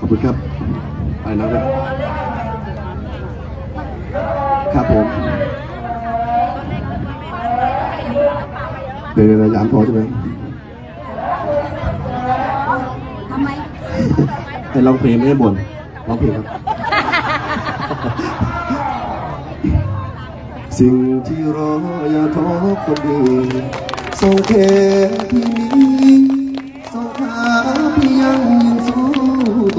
ขอบคุณครับอะไรนะครับครับผมเดี๋ยวเดี๋ยวๆๆยามพอใช่ไหมทำไมให้ร้องเพลงไม่ให้บ่นร้องเพลงครับ สิ่งที่รออย่าท้อคนดีส่งแค่ที่นี้ส่งขาพี่ยังยืนสู้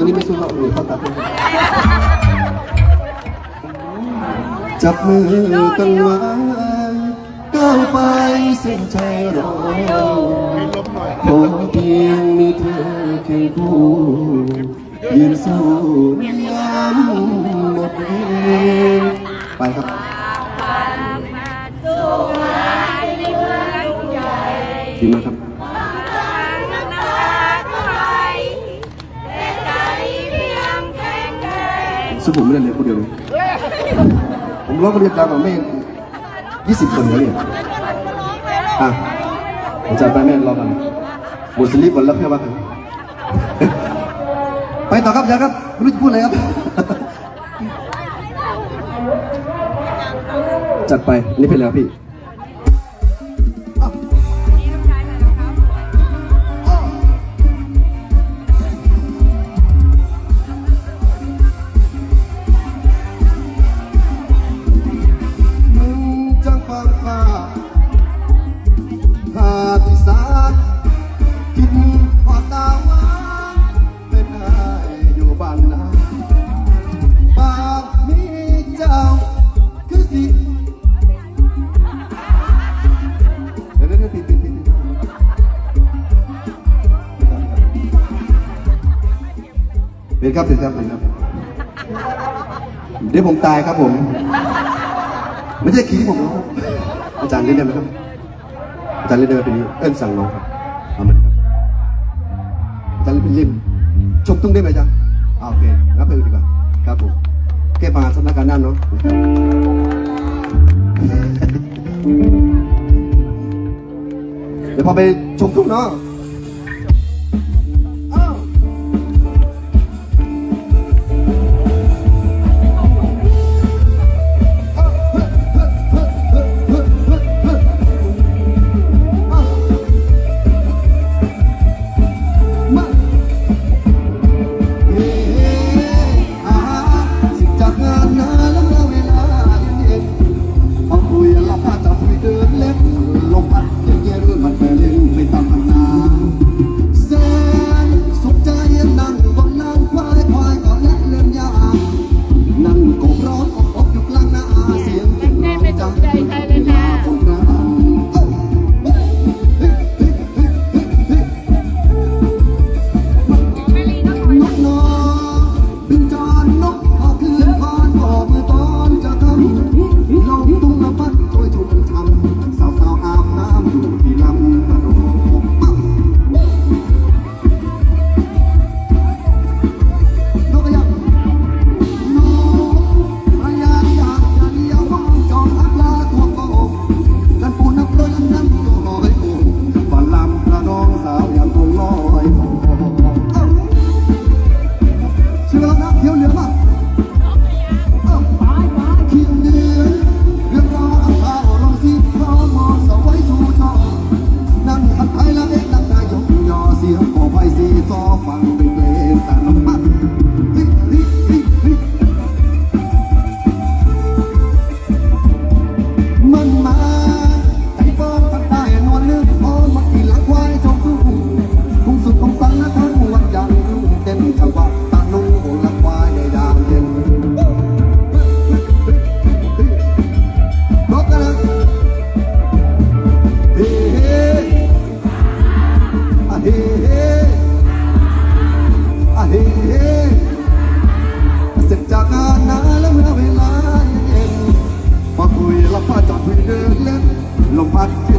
ตัวนี้ไม่สู้เราเลยเขาตัดเลยจับมือกันไว้ก้าวไปเส้นชัยรอขอเพียงมีเธอเคียงคู่ยืนสู้ในยามหมดแรงไปครับดีมากครับ ซึ่งผมไม่ได้เรียนคนเดียวเลยผมร้องคนเดียวกันกับแม่ยี่สิบคนเลยเนี่ยอะผมจัดไปแม่รอกันหมดสลิปวันแล้วแค่ว่ากันไปต่อครับอาจารย์ครับไม่รู้จะพูดอะไรครับจัดไปอันนี้เป็นอะไรครับพี่ เป็นครับเป็นครับเป็นครับ เดี๋ยวผมตายครับผม ไม่ใช่ขี้ผมนะครับอาจารย์เล่นได้ไหมครับ อาจารย์เล่นได้ไหมเป็นนี้เอิ้นสั่งน้องครับเอามันครับอาจารย์เล่นเป็นเล่นชกตุ้งได้ไหมอาจ๊ะอ่าโอเคงั้นไปดูดีกว่าครับผมแก้ปัญหาสถานการนั่นเนาะเดี๋ยวพอไปชมทุ่งเนาะ Então ขอฟัง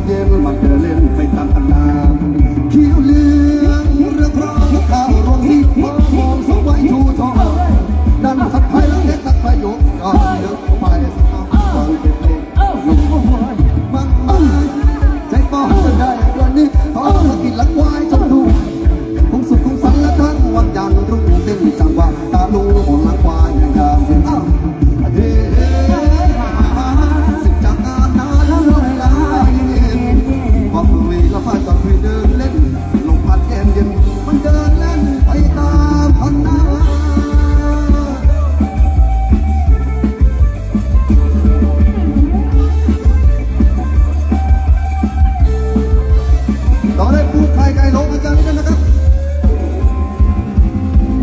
เย็นมาเดินเล่นไปตามตำนานคิ้วเหลืองเรือพร้อมขาว